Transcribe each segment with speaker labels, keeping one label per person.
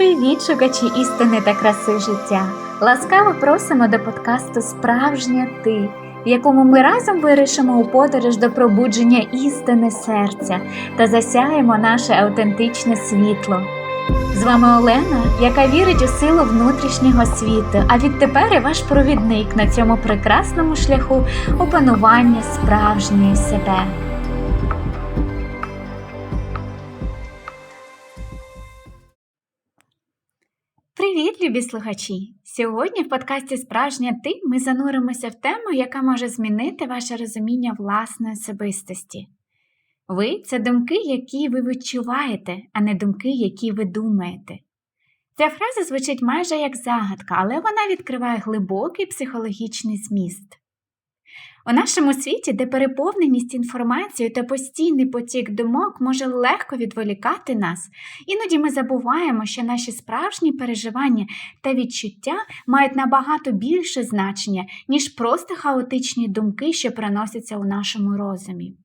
Speaker 1: Привіт, шукачі істини та краси життя! Ласкаво просимо до подкасту Справжня ти, в якому ми разом вирішимо у подорож до пробудження істини серця та засяємо наше автентичне світло. З вами Олена, яка вірить у силу внутрішнього світу, а відтепер і ваш провідник на цьому прекрасному шляху опанування справжньої себе. Привіт, любі слухачі! Сьогодні в подкасті Справжня ти ми зануримося в тему, яка може змінити ваше розуміння власної особистості. Ви це думки, які ви відчуваєте, а не думки, які ви думаєте. Ця фраза звучить майже як загадка, але вона відкриває глибокий психологічний зміст. У нашому світі, де переповненість інформацією та постійний потік думок може легко відволікати нас, іноді ми забуваємо, що наші справжні переживання та відчуття мають набагато більше значення, ніж просто хаотичні думки, що приносяться у нашому розумі.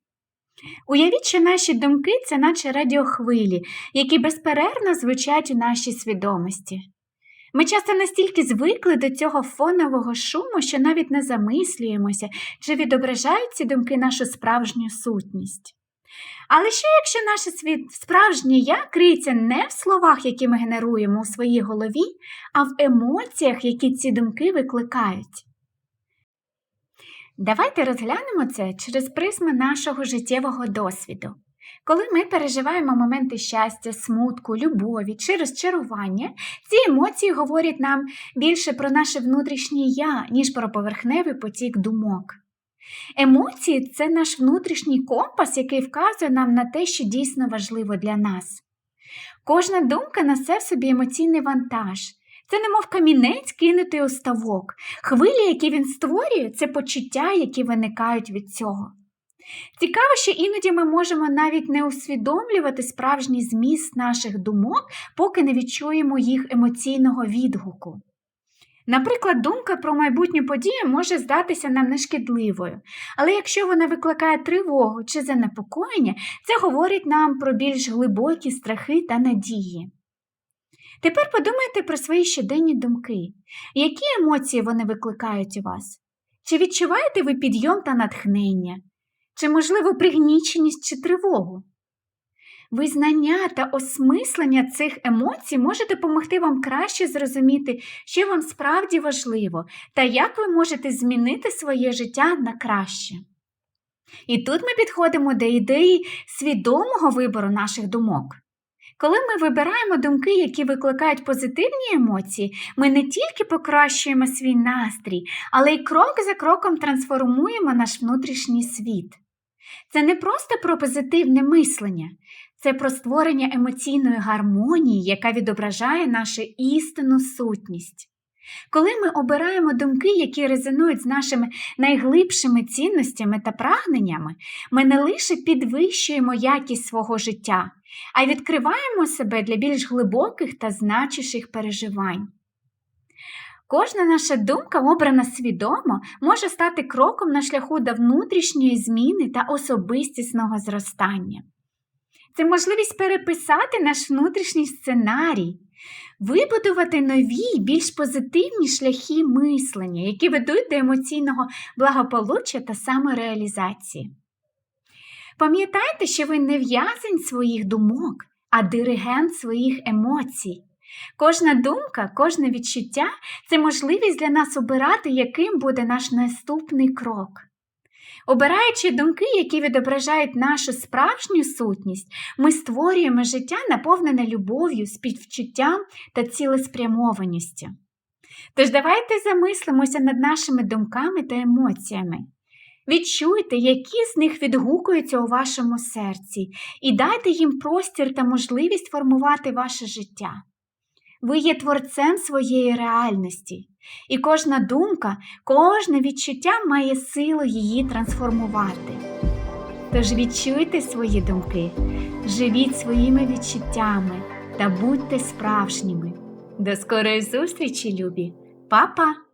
Speaker 1: Уявіть, що наші думки це наче радіохвилі, які безперервно звучать у нашій свідомості. Ми часто настільки звикли до цього фонового шуму, що навіть не замислюємося, чи відображають ці думки нашу справжню сутність. Але що, якщо наше справжнє я криється не в словах, які ми генеруємо у своїй голові, а в емоціях, які ці думки викликають? Давайте розглянемо це через призми нашого життєвого досвіду. Коли ми переживаємо моменти щастя, смутку, любові чи розчарування, ці емоції говорять нам більше про наше внутрішнє я, ніж про поверхневий потік думок. Емоції це наш внутрішній компас, який вказує нам на те, що дійсно важливо для нас. Кожна думка несе в собі емоційний вантаж. Це немов камінець кинутий у ставок. Хвилі, які він створює, це почуття, які виникають від цього. Цікаво, що іноді ми можемо навіть не усвідомлювати справжній зміст наших думок, поки не відчуємо їх емоційного відгуку. Наприклад, думка про майбутню подію може здатися нам нешкідливою, але якщо вона викликає тривогу чи занепокоєння, це говорить нам про більш глибокі страхи та надії. Тепер подумайте про свої щоденні думки, які емоції вони викликають у вас? Чи відчуваєте ви підйом та натхнення? Чи, можливо, пригніченість чи тривогу? Визнання та осмислення цих емоцій може допомогти вам краще зрозуміти, що вам справді важливо, та як ви можете змінити своє життя на краще. І тут ми підходимо до ідеї свідомого вибору наших думок. Коли ми вибираємо думки, які викликають позитивні емоції, ми не тільки покращуємо свій настрій, але й крок за кроком трансформуємо наш внутрішній світ. Це не просто про позитивне мислення, це про створення емоційної гармонії, яка відображає нашу істинну сутність. Коли ми обираємо думки, які резонують з нашими найглибшими цінностями та прагненнями, ми не лише підвищуємо якість свого життя, а й відкриваємо себе для більш глибоких та значущих переживань. Кожна наша думка, обрана свідомо, може стати кроком на шляху до внутрішньої зміни та особистісного зростання. Це можливість переписати наш внутрішній сценарій, вибудувати нові, більш позитивні шляхи мислення, які ведуть до емоційного благополуччя та самореалізації. Пам'ятайте, що ви не в'язень своїх думок, а диригент своїх емоцій. Кожна думка, кожне відчуття це можливість для нас обирати, яким буде наш наступний крок. Обираючи думки, які відображають нашу справжню сутність, ми створюємо життя, наповнене любов'ю, співчуттям та цілеспрямованістю. Тож давайте замислимося над нашими думками та емоціями. Відчуйте, які з них відгукуються у вашому серці, і дайте їм простір та можливість формувати ваше життя. Ви є творцем своєї реальності, і кожна думка, кожне відчуття має силу її трансформувати. Тож відчуйте свої думки, живіть своїми відчуттями та будьте справжніми. До скорої зустрічі, любі, Па-па!